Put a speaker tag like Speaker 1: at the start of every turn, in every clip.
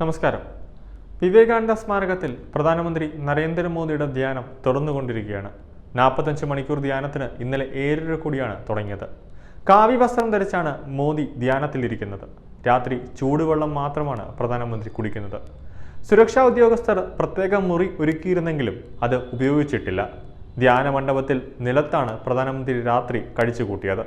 Speaker 1: നമസ്കാരം. വിവേകാനന്ദ സ്മാരകത്തിൽ പ്രധാനമന്ത്രി നരേന്ദ്രമോദിയുടെ ധ്യാനം തുറന്നുകൊണ്ടിരിക്കുകയാണ്. നാൽപ്പത്തഞ്ച് മണിക്കൂർ ധ്യാനത്തിന് ഇന്നലെ ഏഴര കൂടിയാണ് തുടങ്ങിയത്. കാവി വസ്ത്രം ധരിച്ചാണ് മോദി ധ്യാനത്തിലിരിക്കുന്നത്. രാത്രി ചൂടുവെള്ളം മാത്രമാണ് പ്രധാനമന്ത്രി കുടിക്കുന്നത്. സുരക്ഷാ ഉദ്യോഗസ്ഥർ പ്രത്യേക മുറി ഒരുക്കിയിരുന്നെങ്കിലും അത് ഉപയോഗിച്ചിട്ടില്ല. ധ്യാന മണ്ഡപത്തിൽ നിലത്താണ് പ്രധാനമന്ത്രി രാത്രി കഴിച്ചുകൂട്ടിയത്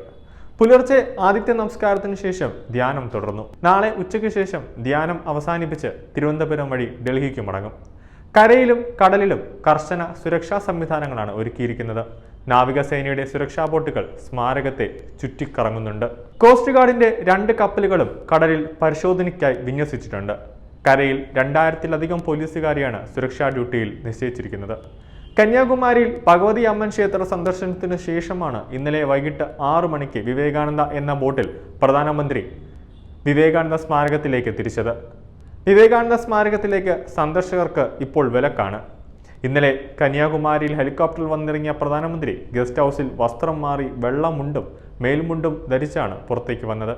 Speaker 1: പുലർച്ചെ ആദിത്യ നമസ്കാരത്തിന് ശേഷം ധ്യാനം തുടർന്നു. നാളെ ഉച്ചയ്ക്ക് ശേഷം ധ്യാനം അവസാനിപ്പിച്ച് തിരുവനന്തപുരം വഴി ഡൽഹിക്ക് മടങ്ങും. കരയിലും കടലിലും കർശന സുരക്ഷാ സംവിധാനങ്ങളാണ് ഒരുക്കിയിരിക്കുന്നത്. നാവികസേനയുടെ സുരക്ഷാ ബോട്ടുകൾ സ്മാരകത്തെ ചുറ്റിക്കറങ്ങുന്നുണ്ട്. കോസ്റ്റ് ഗാർഡിന്റെ രണ്ട് കപ്പലുകളും കടലിൽ പരിശോധനയ്ക്കായി വിന്യസിച്ചിട്ടുണ്ട്. കരയിൽ രണ്ടായിരത്തിലധികം പോലീസുകാരെയാണ് സുരക്ഷാ ഡ്യൂട്ടിയിൽ നിശ്ചയിച്ചിരിക്കുന്നത്. കന്യാകുമാരിയിൽ ഭഗവതി അമ്മൻ ക്ഷേത്ര സന്ദർശനത്തിന് ശേഷമാണ് ഇന്നലെ വൈകിട്ട് ആറു മണിക്ക് വിവേകാനന്ദ എന്ന ബോട്ടിൽ പ്രധാനമന്ത്രി വിവേകാനന്ദ സ്മാരകത്തിലേക്ക് തിരിച്ചത്. വിവേകാനന്ദ സ്മാരകത്തിലേക്ക് സന്ദർശകർക്ക് ഇപ്പോൾ വിലക്കാണ്. ഇന്നലെ കന്യാകുമാരിയിൽ ഹെലികോപ്റ്ററിൽ വന്നിറങ്ങിയ പ്രധാനമന്ത്രി ഗസ്റ്റ് ഹൗസിൽ വസ്ത്രം മാറി വെള്ളമുണ്ടും മേൽമുണ്ടും ധരിച്ചാണ് പുറത്തേക്ക് വന്നത്.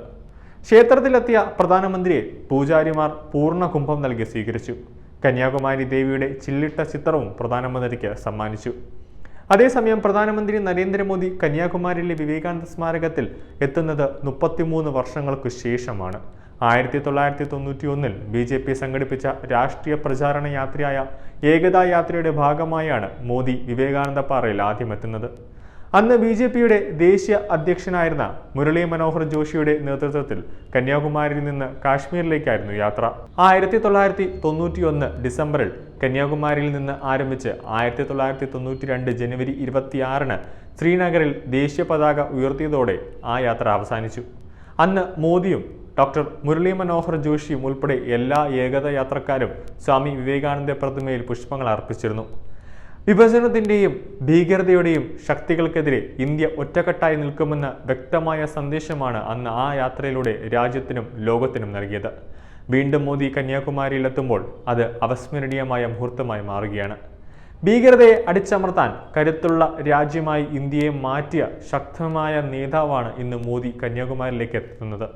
Speaker 1: ക്ഷേത്രത്തിലെത്തിയ പ്രധാനമന്ത്രിയെ പൂജാരിമാർ പൂർണ കുംഭം നൽകി സ്വീകരിച്ചു. കന്യാകുമാരി ദേവിയുടെ ചില്ലിട്ട ചിത്രവും പ്രധാനമന്ത്രിക്ക് സമ്മാനിച്ചു. അതേസമയം പ്രധാനമന്ത്രി നരേന്ദ്രമോദി കന്യാകുമാരിയിലെ വിവേകാനന്ദ സ്മാരകത്തിൽ എത്തുന്നത് മുപ്പത്തിമൂന്ന് വർഷങ്ങൾക്ക് ശേഷമാണ്. ആയിരത്തി തൊള്ളായിരത്തി തൊണ്ണൂറ്റി ഒന്നിൽ ബി ജെ പി സംഘടിപ്പിച്ച രാഷ്ട്രീയ പ്രചാരണ യാത്രയായ ഏകതാ യാത്രയുടെ ഭാഗമായാണ് മോദി വിവേകാനന്ദ പാറയിൽ ആദ്യം എത്തുന്നത് അന്ന് ബി ജെ പിയുടെ ദേശീയ അധ്യക്ഷനായിരുന്ന മുരളി മനോഹർ ജോഷിയുടെ നേതൃത്വത്തിൽ കന്യാകുമാരിയിൽ നിന്ന് കാശ്മീരിലേക്കായിരുന്നു യാത്ര. ആയിരത്തി തൊള്ളായിരത്തി തൊണ്ണൂറ്റി ഒന്ന് ഡിസംബറിൽ കന്യാകുമാരിയിൽ നിന്ന് ആരംഭിച്ച് ആയിരത്തി തൊള്ളായിരത്തി തൊണ്ണൂറ്റി രണ്ട് ജനുവരി ഇരുപത്തിയാറിന് ശ്രീനഗറിൽ ദേശീയ പതാക ഉയർത്തിയതോടെ ആ യാത്ര അവസാനിച്ചു. അന്ന് മോദിയും ഡോക്ടർ മുരളി മനോഹർ ജോഷിയും ഉൾപ്പെടെ എല്ലാ ഏകതാ യാത്രക്കാരും സ്വാമി വിവേകാനന്ദ പ്രതിമയിൽ പുഷ്പങ്ങൾ അർപ്പിച്ചിരുന്നു. വിഭജനത്തിന്റെയും ഭീകരതയുടെയും ശക്തികൾക്കെതിരെ ഇന്ത്യ ഒറ്റക്കെട്ടായി നിൽക്കുമെന്ന വ്യക്തമായ സന്ദേശമാണ് അന്ന് ആ യാത്രയിലൂടെ രാജ്യത്തിനും ലോകത്തിനും നൽകിയത്. വീണ്ടും മോദി കന്യാകുമാരിയിലെത്തുമ്പോൾ അത് അവസ്മരണീയമായ മുഹൂർത്തമായി മാറുകയാണ്. ഭീകരതയെ അടിച്ചമർത്താൻ കരുത്തുള്ള രാജ്യമായി ഇന്ത്യയെ മാറ്റിയ ശക്തമായ നേതാവാണ് ഇന്ന് മോദി കന്യാകുമാരിയിലേക്ക് എത്തുന്നത്.